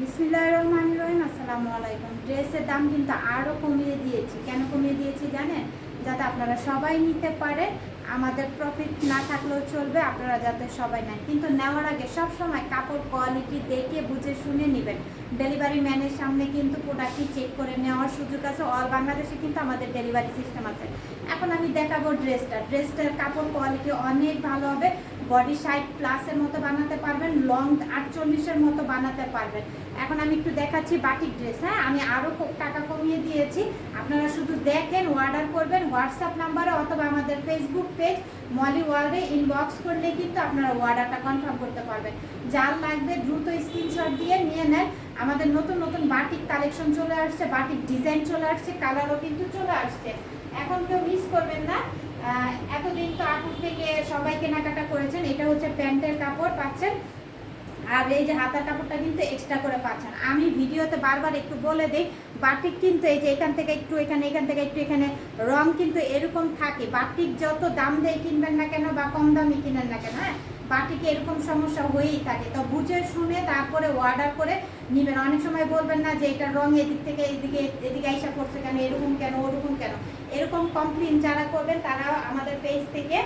রহমান রহিম, আসসালামু আলাইকুম। ড্রেসের দাম কিন্তু আরও কমিয়ে দিয়েছি। কেন কমিয়ে দিয়েছি জানেন? যাতে আপনারা সবাই নিতে পারে, আমাদের প্রফিট না থাকলেও চলবে, আপনারা যাতে সবাই নেন। কিন্তু নেওয়ার আগে সব সময় কাপড় কোয়ালিটি দেখে, বুঝে, শুনে নেবেন। ডেলিভারি ম্যানের সামনে কিন্তু প্রোডাক্টটি চেক করে নেওয়ার সুযোগ আছে। অল বাংলাদেশে কিন্তু আমাদের ডেলিভারি সিস্টেম আছে। এখন আমি দেখাবো ড্রেসটা ড্রেসটার কাপড় কোয়ালিটি অনেক ভালো হবে। বডি সাইড প্লাসের মতো বানাতে পারবেন লং আটচল্লিশের মতো বানাতে পারবেন। এখন আমি একটু দেখাচ্ছি বাটিক ড্রেস হ্যাঁ? আমি আরও টাকা কমিয়ে দিয়েছি। আপনারা শুধু দেখেন অর্ডার করবেন হোয়াটসঅ্যাপ নাম্বারে অথবা আমাদের ফেসবুক পেজ মলি ওয়ার্ল্ডে ইনবক্স করলে কিন্তু আপনারা অর্ডারটা কনফার্ম করতে পারবেন। যার লাগবে দ্রুত স্ক্রিনশট দিয়ে নিয়ে নেন। আমাদের নতুন নতুন বাটিক কালেকশন চলে আসছে বাটিক ডিজাইন চলে আসছে কালারও কিন্তু চলে আসছে। এখন কেউ মিস করবেন না। এতদিন তো আপুর থেকে সবাই কেনাকাটা করেছেন, এটা হচ্ছে প্যান্টের কাপড় পাচ্ছেন। আর এই যে হাতার কাপড়টা কিন্তু এক্সট্রা করে পাচ্ছেন। আমি ভিডিওতে বারবার একটু বলে দিই, বাটিক কিন্তু এই যে এখান থেকে একটু এখানে, এখান থেকে একটু এখানে, রং কিন্তু এরকম থাকে। বাটিক যত দাম দিয়ে কিনবেন না কেন বা কম দামে কিনেন না কেন হ্যাঁ? বাটিকে এরকম সমস্যা হয়েই থাকে। তো বুঝে শুনে তারপরে অর্ডার করে নেবেন। অনেক সময় বলবেন না যে এটা রং এদিক থেকে এদিকে এদিকে আইসা পড়ছে কেন, এরকম কেন, ওরকম কেন? এরকম কমপ্লেন যারা করবেন, তারা আমাদের পেজ থেকে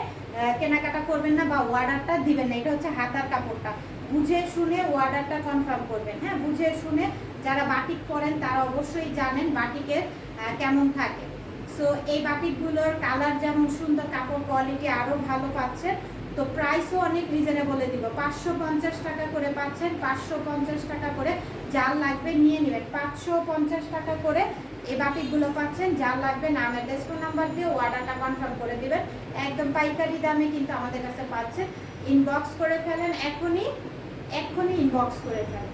কেনাকাটা করবেন না বা অর্ডারটা দিবেন না। এটা হচ্ছে হাতার কাপড়টা। বুঝে শুনে অর্ডারটা কনফার্ম করবেন। হ্যাঁ বুঝে শুনে যারা বাটিক পরেন, তারা অবশ্যই জানেন বাটিকের কেমন থাকে। সো এই বাটিকগুলোর কালার যেমন সুন্দর, কাপড় কোয়ালিটি আরও ভালো পাচ্ছেন। তো প্রাইসও অনেক রিজনেবলে দিব। পাঁচশো পঞ্চাশ টাকা করে পাচ্ছেন, পাঁচশো পঞ্চাশ টাকা করে যার লাগবে নিয়ে নেবেন। পাঁচশো পঞ্চাশ টাকা করে এই বাটিকগুলো পাচ্ছেন, যার লাগবে নামের ডেস্কো নাম্বার দিয়ে অর্ডারটা কনফার্ম করে দিবেন। একদম পাইকারি দামে কিন্তু আমাদের কাছে পাচ্ছেন। ইনবক্স করে ফেলেন, এখনই এখনই ইনবক্স করে ফেলেন।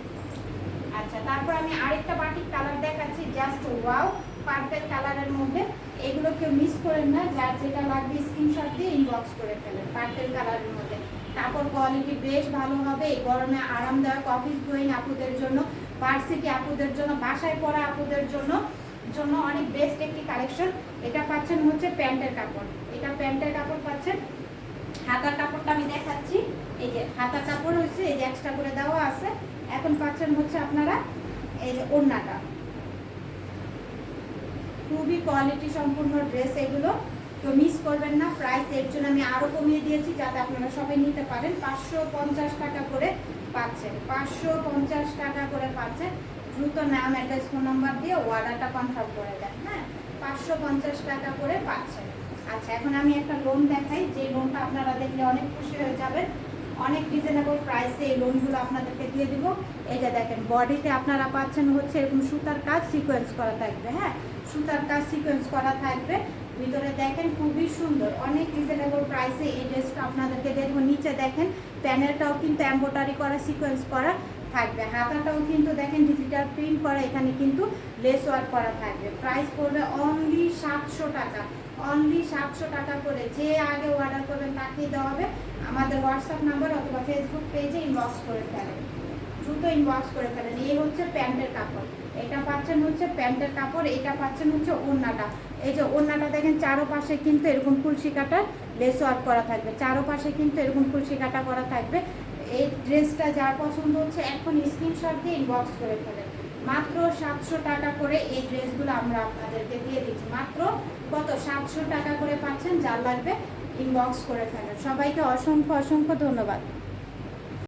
আচ্ছা তারপর আমি আরেকটা বাটিক কালার দেখাচ্ছি জাস্ট ওয়াও পার্পেল কালারের মধ্যে এগুলো কেউ মিস করেন না, যার যেটা লাগবে স্ক্রিনশট দিয়ে ইনবক্স করে ফেলেন পার্পেল কালারের মধ্যে। কাপড় কোয়ালিটি বেশ ভালো হবে, এই গরমে আরামদায়ক অফিস গোয়িং আপুদের জন্য ভার্সিটি আপুদের জন্য, বাসায় পড়া আপুদের জন্য জন্য অনেক বেস্ট একটি কালেকশন এটা পাচ্ছেন হচ্ছে প্যান্টের কাপড়। এটা প্যান্টের কাপড় পাচ্ছেন। হাতার কাপড়টা আমি দেখাচ্ছি। এই যে হাতার কাপড় হচ্ছে এই যে এক্সট্রা করে দেওয়া আছে। এখন পাচ্ছেন হচ্ছে আপনারা, এই যে ওড়নাটা। খুবই কোয়ালিটি সম্পূর্ণ ড্রেস এগুলো। তো মিস করবেন না প্রাইস এর জন্য আমি আরও কমিয়ে দিয়েছি যাতে আপনারা সবাই নিতে পারেন। পাঁচশো পঞ্চাশ টাকা করে পাচ্ছেন, পাঁচশো পঞ্চাশ টাকা করে পাচ্ছেন। দ্রুত নাম অ্যাড্রেস ফোন নাম্বার দিয়ে অর্ডারটা কনফার্ম করে দেন হ্যাঁ? পাঁচশো পঞ্চাশ টাকা করে পাচ্ছেন। আচ্ছা এখন আমি একটা লোন দেখাই। যে লোনটা আপনারা দেখলে অনেক খুশি হয়ে যাবেন। অনেক রিজনেবল প্রাইসে এই লোনগুলো আপনাদেরকে দিয়ে দিব। যে দেখেন বডিতে আপনারা পাচ্ছেন হচ্ছে এরকম সুতার কাজ সিকোয়েন্স করা থাকবে হ্যাঁ? সুতার কাজ সিকোয়েন্স করা থাকবে। ভিতরে দেখেন খুবই সুন্দর। অনেক রিজনেবল প্রাইসে এই ড্রেসটা আপনাদেরকে দেখব। নিচে দেখেন প্যানেলটাও কিন্তু এম্বোটারি করা সিকোয়েন্স করা থাকবে। হাতাটাও কিন্তু দেখেন ডিজিটাল প্রিন্ট করা, এখানে কিন্তু লেস ওয়ার্ক করা থাকবে। প্রাইস পড়বে অনলি সাতশো টাকা। অনলি সাতশো টাকা করে। যে আগে অর্ডার করবেন তাকেই দেওয়া হবে। আমাদের হোয়াটসঅ্যাপ নাম্বার অথবা ফেসবুক পেজে ইনবক্স করে ফেলেন দ্রুত ইনবক্স করে ফেলেন। এই হচ্ছে প্যান্টের কাপড়। এটা পাচ্ছেন হচ্ছে প্যান্টের কাপড়, এটা পাচ্ছেন হচ্ছে ওড়নাটা। এই যে ওড়নাটা দেখেন, চারোপাশে কিন্তু এরকম কুলসি কাটা লেস ওয়ার্ক করা থাকবে। চারোপাশে কিন্তু এরকম কুলসি কাটা করা থাকবে। এই ড্রেসটা যার পছন্দ হচ্ছে এখন স্ক্রিনশট দিয়ে ইনবক্স করে ফেলেন। মাত্র সাতশো টাকা করে এই ড্রেসগুলো আমরা আপনাদেরকে দিয়ে দিচ্ছি। মাত্র কত? সাতশো টাকা করে পাচ্ছেন, যার লাগবে ইনবক্স করে ফেলেন। সবাইকে অসংখ্য অসংখ্য ধন্যবাদ।